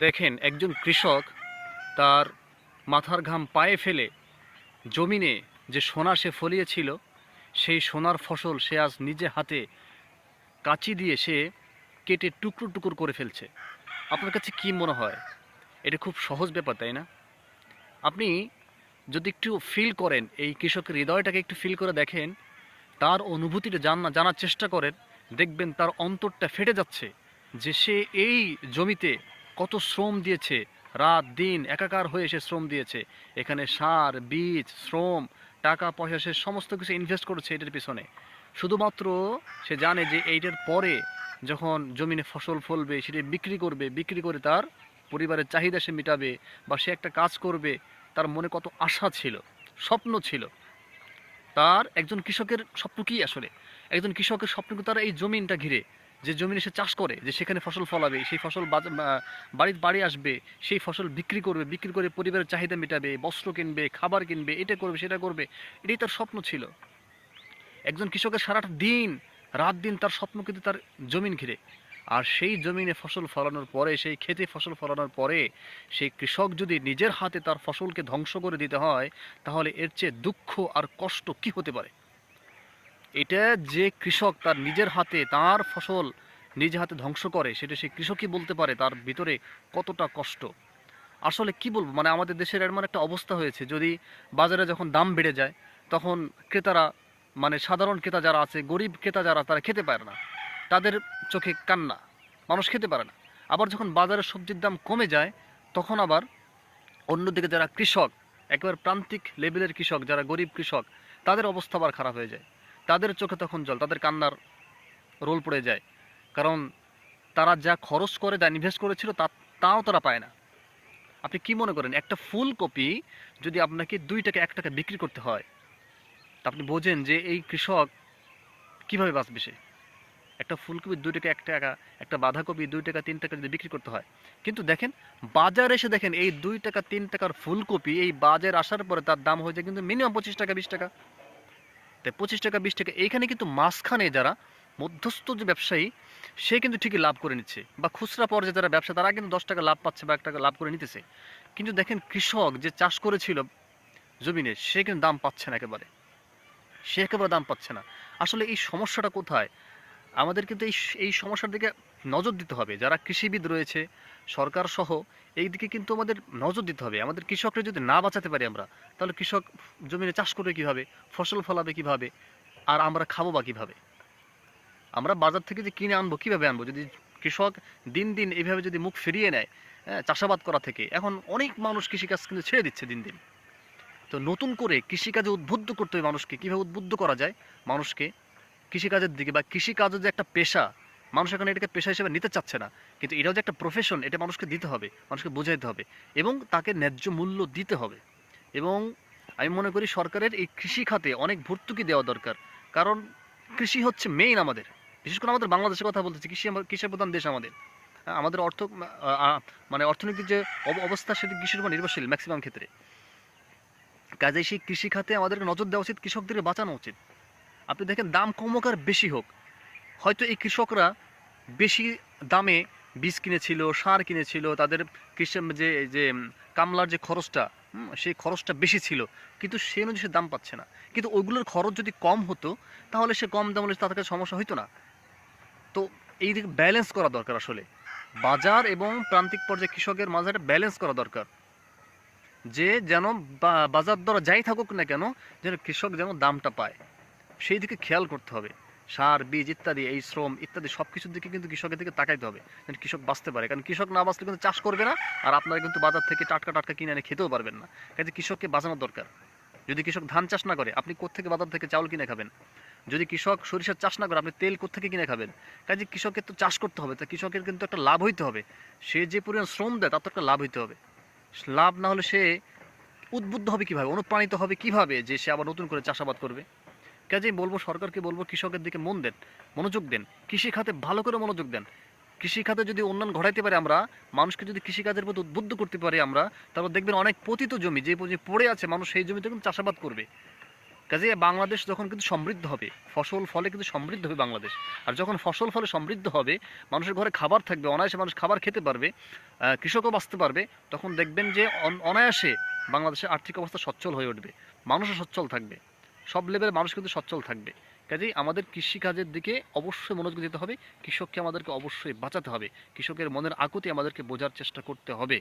দেখেন, একজন কৃষক তার মাথার ঘাম পায়ে ফেলে জমিনে যে সোনা সে ফলিয়েছিল, সেই সোনার ফসল সে আজ নিজে হাতে কাঁচি দিয়ে সে কেটে টুকরো টুকরো করে ফেলছে। আপনার কাছে কি মনে হয়? এটা খুব সহজ ব্যাপার, তাই না? আপনি যদি একটু ফিল করেন, এই কৃষকের হৃদয়টাকে একটু ফিল করে দেখেন, তার অনুভূতিটা জানা জানার চেষ্টা করেন, দেখবেন তার অন্তরটা ফেটে যাচ্ছে যে সে এই জমিতে কত শ্রম দিয়েছে। রাত দিন একাকার হয়ে সে শ্রম দিয়েছে। এখানে সার, বীজ, শ্রম, টাকা, পয়সা, সে সমস্ত কিছু ইনভেস্ট করেছে এটার পিছনে। শুধুমাত্র সে জানে যে এইটার পরে যখন জমিনে ফসল ফলবে, সেটা বিক্রি করবে, বিক্রি করে তার পরিবারের চাহিদা সে মেটাবে বা সে একটা কাজ করবে, তার মনে কত আশা ছিল, স্বপ্ন ছিল। তার একজন কৃষকের স্বপ্ন কি আসলে? একজন কৃষকের স্বপ্ন তার এই জমিনটা ঘিরে? যে জমিনে সে চাষ করে, যে সেখানে ফসল ফলাবে, সেই ফসল বাড়ির বাড়ি আসবে, সেই ফসল বিক্রি করবে, বিক্রি করে পরিবারের চাহিদা মেটাবে, বস্ত্র কিনবে, খাবার কিনবে, এটা করবে, সেটা করবে, এটাই তার স্বপ্ন ছিল। একজন কৃষকের সারাটা দিন, রাত দিন তার স্বপ্ন কিন্তু তার জমিন ঘিরে। আর সেই জমিনে ফসল ফলানোর পরে, সেই খেতে ফসল ফলানোর পরে, সেই কৃষক যদি নিজের হাতে তার ফসলকে ধ্বংস করে দিতে হয়, তাহলে এর চেয়ে দুঃখ আর কষ্ট কি হতে পারে? এটা যে কৃষক তার নিজের হাতে, তার ফসল নিজে হাতে ধ্বংস করে, সেটা সেই কৃষকই বলতে পারে তার ভিতরে কতটা কষ্ট। আসলে কি বলব? মানে আমাদের দেশের এমন একটা অবস্থা হয়েছে, যদি বাজারে যখন দাম বেড়ে যায়, তখন ক্রেতারা মানে সাধারণ ক্রেতা যারা আছে, গরিব ক্রেতা যারা, তারা খেতে পারে না। তাদের চোখে কান্না, মানুষ খেতে পারে না। আবার যখন বাজারে সবজির দাম কমে যায়, তখন আবার অন্যদিকে যারা কৃষক, একেবারে প্রান্তিক লেভেলের কৃষক, যারা গরিব কৃষক, তাদের অবস্থা আবার খারাপ হয়ে যায়। তাদের চোখে তখন জল, তাদের কান্নার রোল পড়ে যায়। কারণ তারা যা খরচ করে, যা ইনভেস্ট করেছিল, তা, তাও তারা পায় না। আপনি কি মনে করেন, একটা ফুলকপি যদি আপনাকে দুই টাকা, এক টাকা বিক্রি করতে হয়, তা আপনি বোঝেন যে এই কৃষক কীভাবে বাঁচবে সে? একটা ফুলকপি দুই টাকা, এক টাকা, একটা বাঁধাকপি দুই টাকা, তিন টাকা যদি বিক্রি করতে হয়। কিন্তু দেখেন, বাজারে এসে দেখেন, এই দুই টাকা, তিন টাকার ফুলকপি এই বাজার আসার পরে তার দাম হয়ে যায় কিন্তু মিনিমাম পঁচিশ টাকা, বিশ টাকা। তাই পঁচিশ টাকা, বিশ টাকা, এইখানে কিন্তু মাঝখানে যারা মধ্যস্থ যে ব্যবসায়ী, সে কিন্তু ঠিকই লাভ করে নিচ্ছে। বা খুচরা পর্যায়ে যারা ব্যবসা, তারা কিন্তু দশ টাকা লাভ পাচ্ছে বা এক টাকা লাভ করে নিতেছে। কিন্তু দেখেন কৃষক যে চাষ করেছিল জমিনে, সে কিন্তু দাম পাচ্ছে না একেবারে। সে একেবারে দাম পাচ্ছে না। আসলে এই সমস্যাটা কোথায়? আমাদের কিন্তু এই এই সমস্যার দিকে নজর দিতে হবে। যারা কৃষিবিদ রয়েছে সরকার সহ এই দিকে কিন্তু আমাদের নজর দিতে হবে। আমাদের কৃষকরা যদি না বাঁচাতে পারি আমরা তাহলে কৃষক জমিনে চাষ করবে কীভাবে? ফসল ফলাবে কীভাবে? আর আমরা খাব বা কীভাবে? আমরা বাজার থেকে যে কিনে আনব কীভাবে আনব? যদি কৃষক দিন দিন এইভাবে যদি মুখ ফিরিয়ে নেয় হ্যাঁ, চাষাবাদ করা থেকে এখন অনেক মানুষ কৃষিকাজ কিন্তু ছেড়ে দিচ্ছে দিন দিন। তো নতুন করে কৃষিকাজে উদ্বুদ্ধ করতে হবে মানুষকে। কীভাবে উদ্বুদ্ধ করা যায়? মানুষকে কৃষিকাজের দিকে বা কৃষিকাজও যে একটা পেশা মানুষ এখন এটাকে পেশা হিসেবে নিতে চাচ্ছে না। কিন্তু এটাও যে একটা প্রফেশন এটা মানুষকে দিতে হবে, মানুষকে বোঝাইতে হবে এবং তাকে ন্যায্য মূল্য দিতে হবে। এবং আমি মনে করি সরকারের এই কৃষি খাতে অনেক ভর্তুকি দেওয়া দরকার। কারণ কৃষি হচ্ছে মেইন আমাদের। বিশেষ করে আমাদের বাংলাদেশের কথা বলতেছি, কৃষি কৃষি প্রধান দেশ আমাদের। আমাদের অর্থ মানে অর্থনৈতিক যে অব- অবস্থা সেটা কৃষির উপর নির্ভরশীল ম্যাক্সিমাম ক্ষেত্রে। কাজে সেই কৃষি খাতে আমাদেরকে নজর দেওয়া উচিত, কৃষকদের বাঁচানো উচিত। আপনি দেখেন দাম কমুক আর বেশি হোক। হয়তো এই কৃষকরা বেশি দামে বীজ কিনেছিল, সার কিনেছিল, তাদের কৃষি যে যে কামলার যে খরচটা সেই খরচটা বেশি ছিল। কিন্তু সে অনুযায়ী সে দাম পাচ্ছে না। কিন্তু ওইগুলোর খরচ যদি কম হতো, তাহলে সে কম দাম হলে তাদের কাছে সমস্যা হতো না। তো এই দিকে ব্যালেন্স করা দরকার আসলে। বাজার এবং প্রান্তিক পর্যায়ে কৃষকের মাঝে একটা ব্যালেন্স করা দরকার। যে যেন বাজার দর যাই থাকুক না কেন, যেন কৃষক যেন দামটা পায়। সেই দিকে খেয়াল করতে হবে। সার, বীজ ইত্যাদি, এই শ্রম ইত্যাদি সব কিছুর দিকে কিন্তু কৃষকের দিকে তাকাইতে হবে। যেন কৃষক বাঁচতে পারে। কারণ কৃষক না বাঁচলে কিন্তু চাষ করবে না, আর আপনারা কিন্তু বাজার থেকে টাটকা টাটকা কিনে এনে খেতেও পারবেন না। কাজে কৃষককে বাঁচানোর দরকার। যদি কৃষক ধান চাষ না করে, আপনি কোত্থেকে বাজার থেকে চাউল কিনে খাবেন? যদি কৃষক সরিষার চাষ না করে, আপনি তেল কোত্থেকে কিনে খাবেন? কাজে কৃষকের তো চাষ করতে হবে, তা কৃষকের কিন্তু একটা লাভ হইতে হবে। সে যে পরিমাণ শ্রম দেয়, তার তো একটা লাভ হইতে হবে। লাভ না হলে সে উদ্বুদ্ধ হবে কীভাবে? অনুপ্রাণিত হবে কীভাবে যে সে আবার নতুন করে চাষাবাদ করবে? কাজেই বলব সরকারকে বলব, কৃষকের দিকে মন দেন, মনোযোগ দেন, কৃষি খাতে ভালো করে মনোযোগ দেন। কৃষি খাতে যদি উন্নয়ন ঘটাইতে পারে আমরা, মানুষকে যদি কৃষিকাজের প্রতি উদ্বুদ্ধ করতে পারি আমরা, তাহলে দেখবেন অনেক পতিত জমি, যে জমি পড়ে আছে, মানুষ সেই জমিতে কিন্তু চাষাবাদ করবে। কাজে বাংলাদেশ যখন কিন্তু সমৃদ্ধ হবে, ফসল ফলে কিন্তু সমৃদ্ধ হবে বাংলাদেশ। আর যখন ফসল ফলে সমৃদ্ধ হবে, মানুষের ঘরে খাবার থাকবে, অনায়াসে মানুষ খাবার খেতে পারবে কৃষকও বাঁচতে পারবে, তখন দেখবেন যে অন- অনায়াসে বাংলাদেশের আর্থিক অবস্থা সচ্ছল হয়ে উঠবে, মানুষও সচ্ছল থাকবে। সব লেভেলের মানুষ কিন্তু সচ্ছল থাকবে। কাজেই আমাদের কৃষিকাজের দিকে অবশ্যই মনোযোগ দিতে হবে, কৃষককে আমাদেরকে অবশ্যই বাঁচাতে হবে, কৃষকের মনের আকুতি আমাদেরকে বোঝার চেষ্টা করতে হবে।